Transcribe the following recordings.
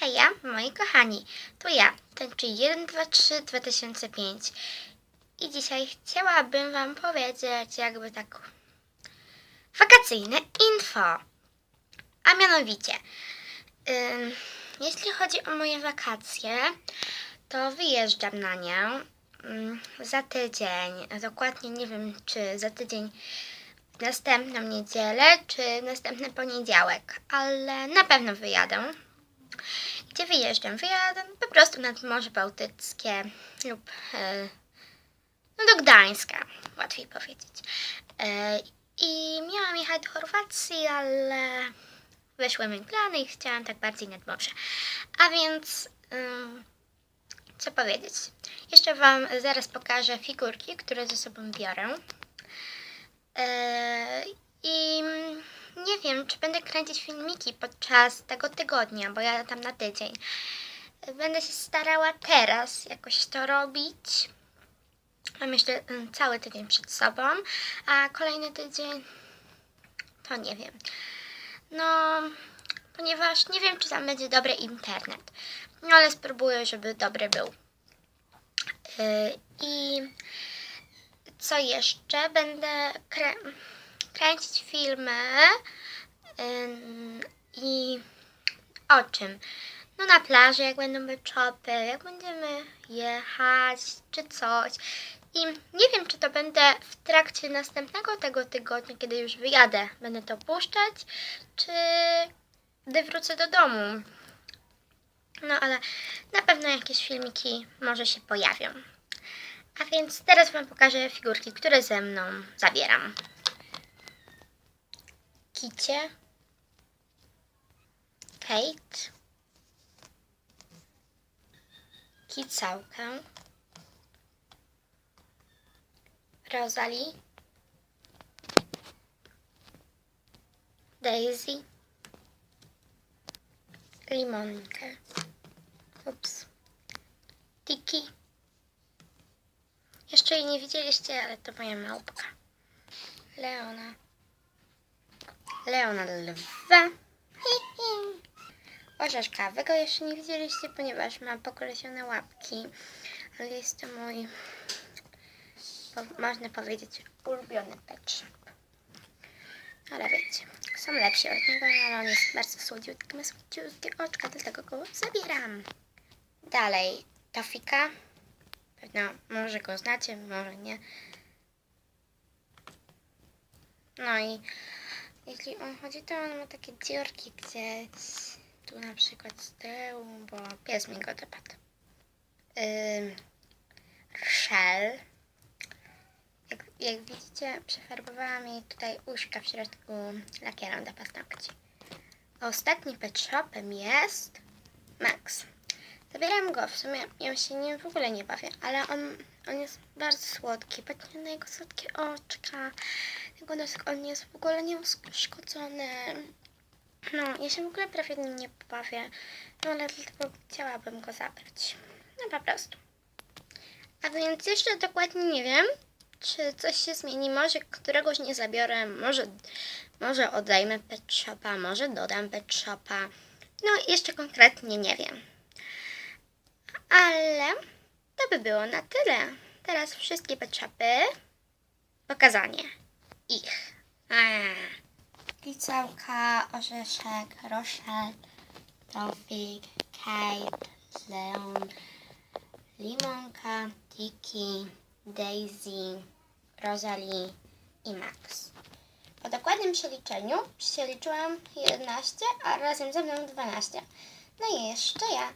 Heja, moi kochani, to ja, tańczy 123 2005 i dzisiaj chciałabym Wam powiedzieć jakby tak wakacyjne info. A mianowicie, jeśli chodzi o moje wakacje, to wyjeżdżam na nie za tydzień, dokładnie nie wiem czy za tydzień w następną niedzielę, czy następny poniedziałek, ale na pewno wyjadę. Gdzie wyjeżdżam? Wyjadę po prostu nad Morze Bałtyckie lub e, no do Gdańska, łatwiej powiedzieć. E, I miałam jechać do Chorwacji, ale wyszły mi plany i chciałam tak bardziej nad morze. A więc ym, co powiedzieć? Jeszcze Wam zaraz pokażę figurki, które ze sobą biorę. E, I nie wiem, czy będę kręcić filmiki podczas tego tygodnia, bo ja tam na tydzień. Będę się starała teraz jakoś to robić. Mam jeszcze mm, cały tydzień przed sobą, a kolejny tydzień to nie wiem. No, ponieważ nie wiem, czy tam będzie dobry internet. No, ale spróbuję, żeby dobry był. Yy, I co jeszcze? Będę krę- kręcić filmy i o czym? No na plaży, jak będą workshopy, jak będziemy jechać, czy coś. I nie wiem, czy to będę w trakcie następnego tego tygodnia, kiedy już wyjadę, będę to puszczać, czy gdy wrócę do domu. No ale na pewno jakieś filmiki może się pojawią. A więc teraz Wam pokażę figurki, które ze mną zabieram. Kicie, Kate, Kicałkę, Rosalie, Daisy, Limonkę, ups, Tiki. Jeszcze jej nie widzieliście, ale to moja małpka. Leona. Leona lwa. Orzeszka. Wy go jeszcze nie widzieliście, ponieważ ma pokolesione łapki. Ale jest to mój, można powiedzieć, ulubiony pet. Ale wiecie, są lepsi od niego, no, ale on jest bardzo słodziutki, ma słodziutkie oczka, dlatego go zabieram. Dalej, Tofika. Pewno może go znacie, może nie. No i jeśli on chodzi, to on ma takie dziurki gdzieś tu na przykład z tyłu, bo pies mi go dopadł. Ym, Shell. Jak, jak widzicie, przefarbowałam jej tutaj uszka w środku lakierem do paznokci. Ostatnim pet shopem jest Max. Zabieram go, w sumie ja się nim w ogóle nie bawię, ale on, on jest bardzo słodki. Patrzcie na jego słodkie oczka, jego on jest w ogóle nieuszkodzony. No, ja się w ogóle prawie nim nie bawię, no ale dlatego chciałabym go zabrać. No po prostu. A więc jeszcze dokładnie nie wiem, czy coś się zmieni. Może któregoś nie zabiorę, może, może odejmę pet shopa, może dodam pet shopa. No, jeszcze konkretnie nie wiem. Ale to by było na tyle. Teraz wszystkie pet shopy. Pokazanie ich. Picałka, orzeszek, Rochelle, Topi, Kate, Leon, Limonka, Tiki, Daisy, Rosalie i Max. Po dokładnym przeliczeniu przeliczyłam 11, a razem ze mną 12. No i jeszcze ja,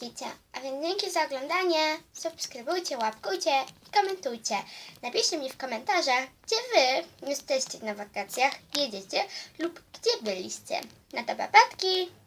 Kicia. A więc dzięki za oglądanie. Subskrybujcie, łapkujcie i komentujcie. Napiszcie mi w komentarzach, gdzie wy jesteście na wakacjach, jedziecie lub gdzie byliście. Na to papatki!